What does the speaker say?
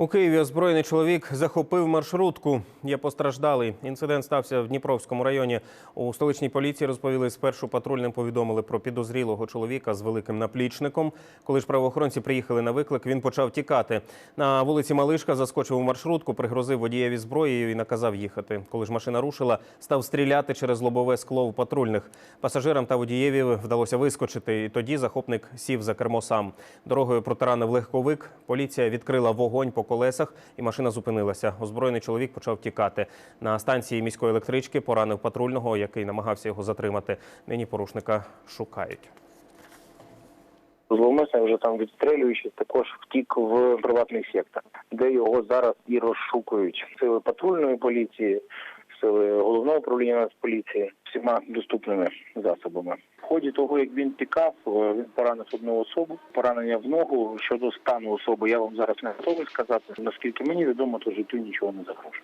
У Києві озброєний чоловік захопив маршрутку. Є постраждалий. Інцидент стався в Дніпровському районі. У столичній поліції розповіли, спершу патрульним повідомили про підозрілого чоловіка з великим наплічником. Коли ж правоохоронці приїхали на виклик, він почав тікати. На вулиці Малишка заскочив у маршрутку, пригрозив водієві зброєю і наказав їхати. Коли ж машина рушила, став стріляти через лобове скло в патрульних. Пасажирам та водієві вдалося вискочити, і тоді захопник сів за кермо сам. Дорогою протаранив легковик. Поліція відкрила вогонь по колесах, і машина зупинилася. Озброєний чоловік почав тікати. На станції міської електрички поранив патрульного, який намагався його затримати. Нині порушника шукають. Зловмисник вже там відстрілюючись, також втік в приватний сектор, де його зараз і розшукують сили патрульної поліції, управління Нацполіції всіма доступними засобами. В ході того, як він тікав, е, він поранив одну особу, поранення в ногу. Щодо стану особи, я вам зараз не готовий сказати. Наскільки мені відомо, то життю нічого не загрожує.